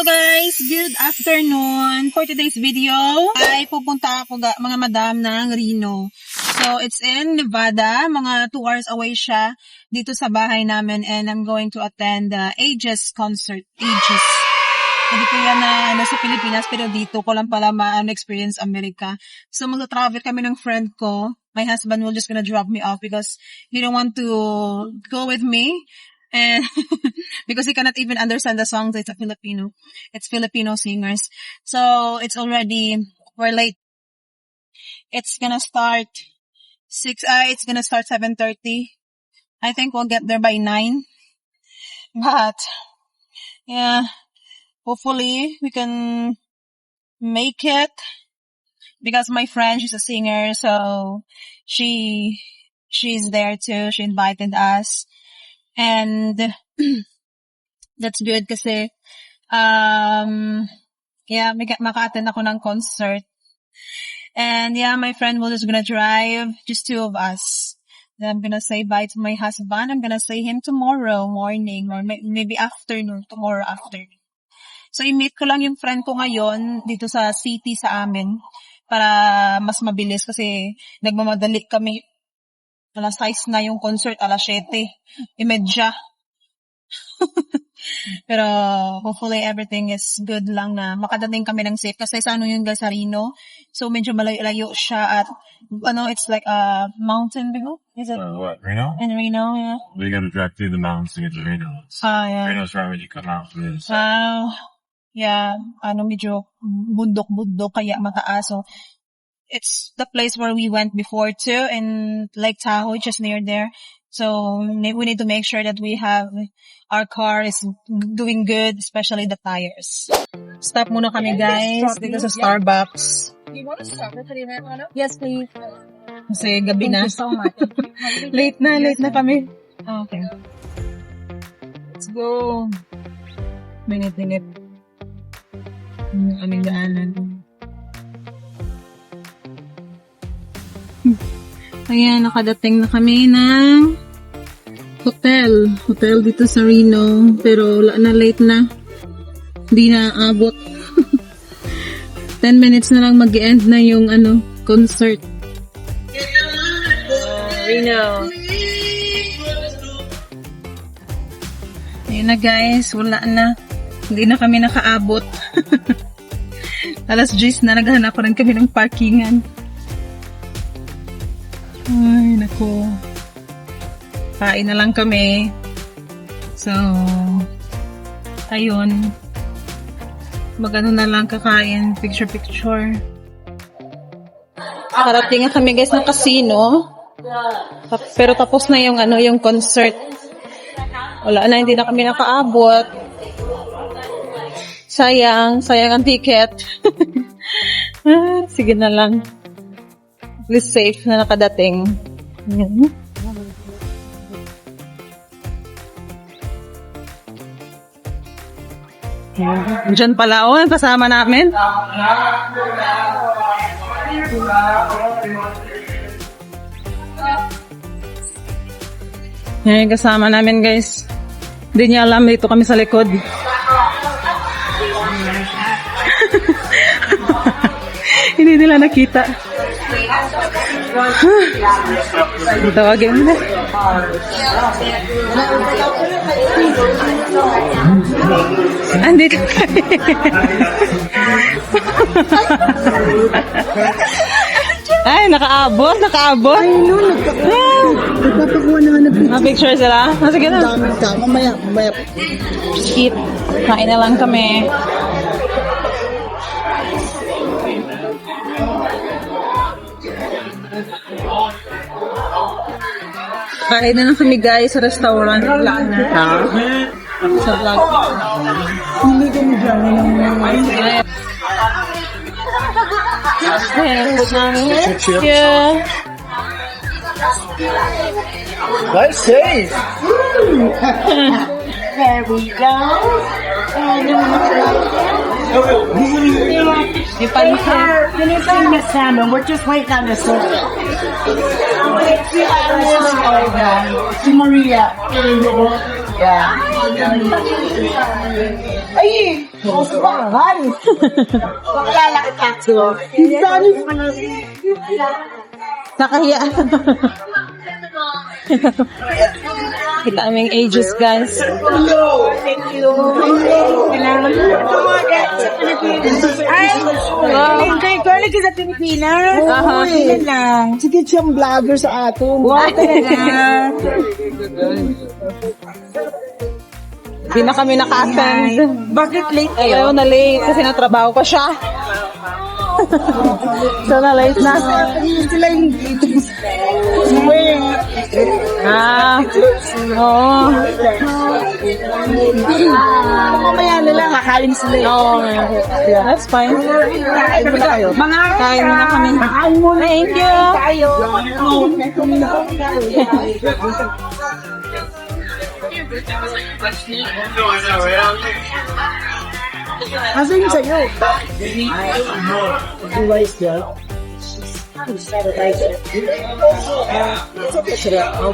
Hello guys! Good afternoon! For today's video ay pupunta ako ga- mga madam ng Reno. So it's in Nevada, mga 2 hours away siya dito sa bahay namin and I'm going to attend the Aegis concert. Aegis. Hindi ko yan na ano, sa Pilipinas pero dito ko lang pala ma-experience America. So magta-travel kami ng friend ko. My husband will just gonna drop me off because he don't want to go with me. And because he cannot even understand the songs, it's a Filipino. It's Filipino singers. So it's already, we're late. It's gonna start six, uh, it's gonna start 7.30. I think we'll get there by nine. But, yeah, hopefully we can make it because my friend, she's a singer, so she, she's there too. She invited us. And that's good kasi, um, yeah, maka-attend ako ng concert. And yeah, my friend will just gonna drive, just two of us. Then I'm gonna say bye to my husband. I'm gonna see him tomorrow morning or may- maybe afternoon, tomorrow afternoon. So, i-meet ko lang yung friend ko ngayon dito sa city sa amin para mas mabilis kasi nagmamadali kami. Alas 6 na yung concert, alas 7. Imedya. Pero hopefully everything is good lang na makadating kami ng safe kasi sa ano yun guys sa Reno. So medyo malayo-layo siya at ano it's like a mountain bigo. Is it Uh, what, Reno? in Reno? Yeah. We gotta drive through the mountains to get to Reno. Ah, yeah. Reno's right when you come out from this. Ah, yeah, ano medyo bundok-bundok kaya mataas. So, it's the place where we went before too in Lake Tahoe, just near there. So, we need to make sure that we have, our car is doing good, especially the tires. Stop muna kami guys, dito sa Starbucks. You want to stop up? Yes, please. Kasi gabi Thank na. you so much. late na, late na kami. Ah, Okay. Let's go. Minute-minute. Yung aming daanan. Ayan, nakadating na kami ng hotel. Hotel dito sa Reno. Pero wala na, late na. Hindi na abot. 10 minutes na lang mag-end na yung ano, concert. Reno. Ayun na guys, wala na. Hindi na kami nakaabot. Alas 10 na naghahanap pa rin kami ng parkingan. Ay, nako. Kain na lang kami. So, ayun. Magano na lang kakain. Picture-picture. Karating nga kami guys ng casino. Pero tapos na yung ano, yung concert. Wala na, hindi na kami nakaabot. Sayang, sayang ang ticket. ah, sige na lang. Least safe na nakadating. Ayan. Ayan. Diyan pala, oh, kasama namin. Yan yung kasama namin guys. Hindi niya alam dito kami sa likod. Hindi nila nakita. Tawagin mo na. Andito Ay, nakaabot, nakaabot. Ay, no, Nagpapakuha na nga ng. Ah, picture sila? Ah, sige na. Mamaya, mamaya. Eat. Kain na lang kami. Kain na lang kami guys sa restaurant. Wala na. Sa vlog. Hindi ka mo dyan. Ayan, food namin. Yeah. Nice save. There we go. Yung pancit. Finishing the salmon. We're just waiting on the soup. Si Maria. Yeah. Ay! Gusto pa nga. Pakilala kita. Dami pa na. Nakahiya. Kita aming ages, guys. Thank you. Kailangan mo sa Pilipinas. Ay! Enjoy ko lagi sa Pilipinas. Lang. Sige siyang vlogger sa atin. Wow, talaga. Hindi na kami naka-attend. Bakit late Ayaw na late kasi natrabaho pa siya. so na late na. Sila yung Ah, oo. Mamaya na lang, kakain sila. eh. Oo, yeah, that's fine. Kain mo tayo. Mga Kain na kami. kain mo na. Thank you. Tayo. Asa yung sa'yo? Device niya. time of started like that. Uh. I'll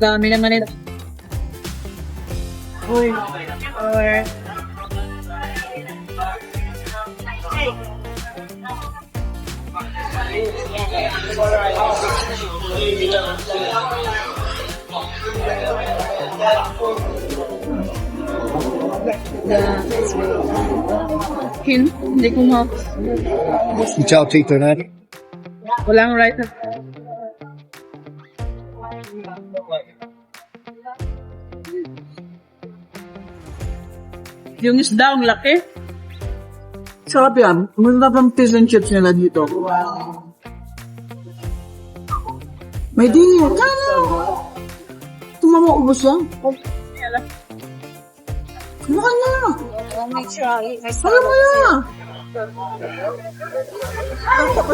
Dami naman ito. Uy. Or, Kin, hindi ko ma... Ciao Tito Nani. Walang right. Yung isda, ang laki. Sarap yan. Masarap ang fish and chips nila dito. May dingin. Kano? Tumama ubos yan. Kumakan na. Alam mo yan.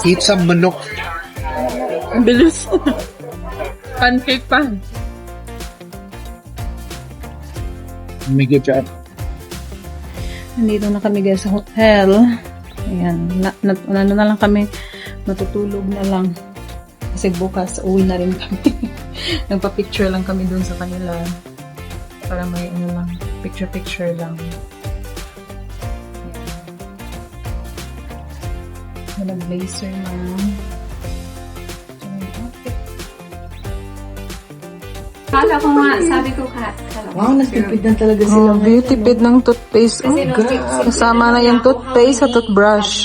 Eat some manok. Ang bilis. Pancake pa. May good job. Nandito na kami guys sa hotel. Ayan. Na, na, ano na lang kami. Matutulog na lang. Kasi bukas uwi na rin kami. Nagpa-picture lang kami dun sa kanila. Para may ano lang. Picture-picture lang. Walang blazer na. Kala ko nga, sabi ko ka. Kala ko. Wow, nagtipid na talaga sila. Oh, beauty pid ng toothpaste. Oh, God. Kasama na yung toothpaste sa toothbrush.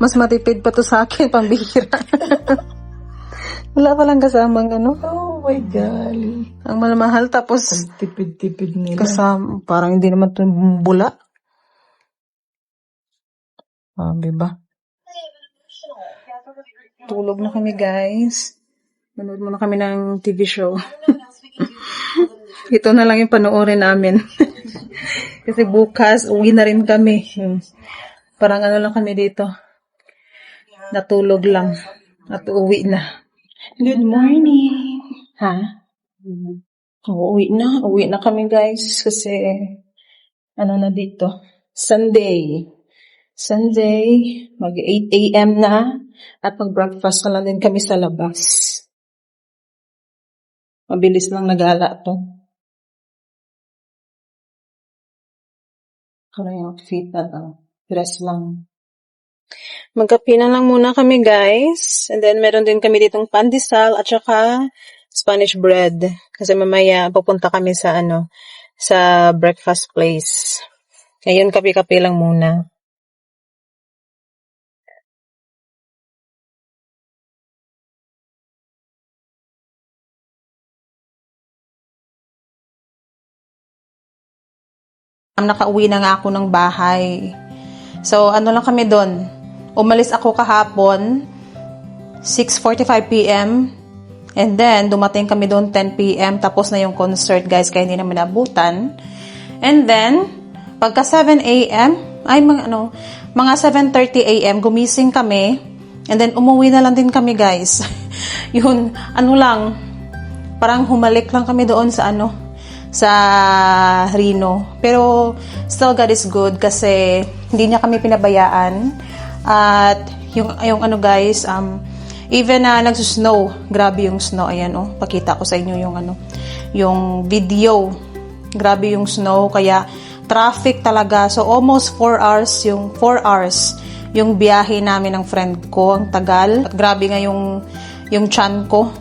Mas matipid pa to sa akin, pambihira. Wala palang kasamang ano. Oh my God. Ang malamahal tapos Tipid-tipid nila. kasama, parang hindi naman to bula. Sabi ba? Tulog na kami guys. Manood muna kami ng TV show. Ito na lang yung panoorin namin. Kasi bukas, uwi na rin kami. Hmm. Parang ano lang kami dito. Natulog lang. At uwi na. Good morning. Ha? Oo, uwi na. Uwi na kami guys. Kasi, ano na dito? Sunday. Sunday, mag 8 a.m. na. At mag-breakfast na lang din kami sa labas. Mabilis lang nagala to. Ano yung outfit na to? Dress lang. Magkape na lang muna kami guys. And then meron din kami ditong pandesal at saka Spanish bread. Kasi mamaya pupunta kami sa ano, sa breakfast place. Ngayon kape-kape lang muna. Nakauwi na nga ako ng bahay. So, ano lang kami doon. Umalis ako kahapon, 6.45 p.m. And then, dumating kami doon 10 p.m. Tapos na yung concert, guys, kaya hindi namin naabutan. And then, pagka 7 a.m., ay mga ano, mga 7.30 a.m. gumising kami and then umuwi na lang din kami guys. Yun, ano lang, parang humalik lang kami doon sa ano, sa Reno. Pero still God is good kasi hindi niya kami pinabayaan. At yung, yung ano guys, um, even na nagsusnow, grabe yung snow. Ayan oh, pakita ko sa inyo yung ano, yung video. Grabe yung snow, kaya traffic talaga. So almost 4 hours, yung 4 hours yung biyahe namin ng friend ko, ang tagal. At grabe nga yung, yung chan ko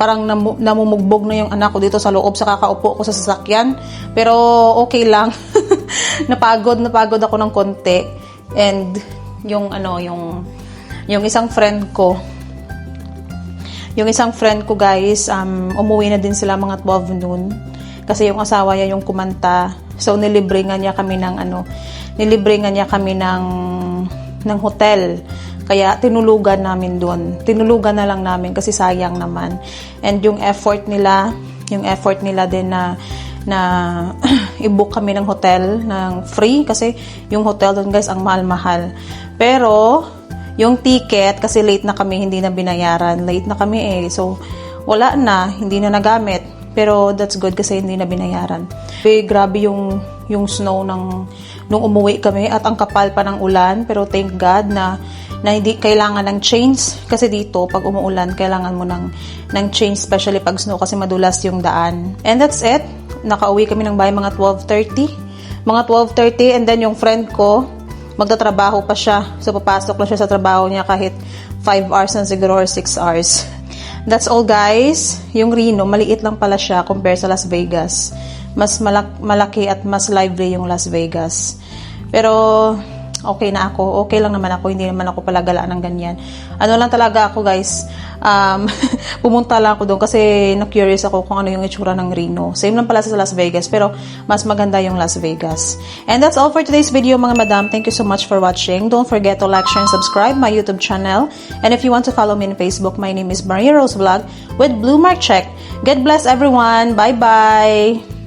parang namu- namumugbog na yung anak ko dito sa loob sa kakaupo ko sa sasakyan. Pero okay lang. napagod, napagod ako ng konti. And yung ano, yung yung isang friend ko, yung isang friend ko guys, um, umuwi na din sila mga 12 noon. Kasi yung asawa niya yung kumanta. So nilibre nga niya kami ng ano, nilibre nga niya kami ng ng hotel. Kaya tinulugan namin doon. Tinulugan na lang namin kasi sayang naman. And yung effort nila, yung effort nila din na na i-book kami ng hotel ng free kasi yung hotel doon guys ang mahal-mahal. Pero yung ticket kasi late na kami hindi na binayaran. Late na kami eh. So wala na, hindi na nagamit. Pero that's good kasi hindi na binayaran. Eh, grabe yung yung snow ng nung umuwi kami at ang kapal pa ng ulan pero thank God na na hindi kailangan ng chains kasi dito pag umuulan kailangan mo ng ng chains especially pag snow kasi madulas yung daan. And that's it. Nakauwi kami ng bahay mga 12:30. Mga 12:30 and then yung friend ko magtatrabaho pa siya. So papasok lang siya sa trabaho niya kahit 5 hours na siguro or 6 hours. That's all guys. Yung Reno, maliit lang pala siya compare sa Las Vegas. Mas malak- malaki at mas lively yung Las Vegas. Pero okay na ako. Okay lang naman ako. Hindi naman ako pala gala ng ganyan. Ano lang talaga ako guys. Um, pumunta lang ako doon kasi na-curious ako kung ano yung itsura ng Reno. Same lang pala sa Las Vegas pero mas maganda yung Las Vegas. And that's all for today's video mga madam. Thank you so much for watching. Don't forget to like, share, and subscribe my YouTube channel. And if you want to follow me on Facebook, my name is Maria Rose Vlog with Blue Mark Check. God bless everyone. Bye-bye.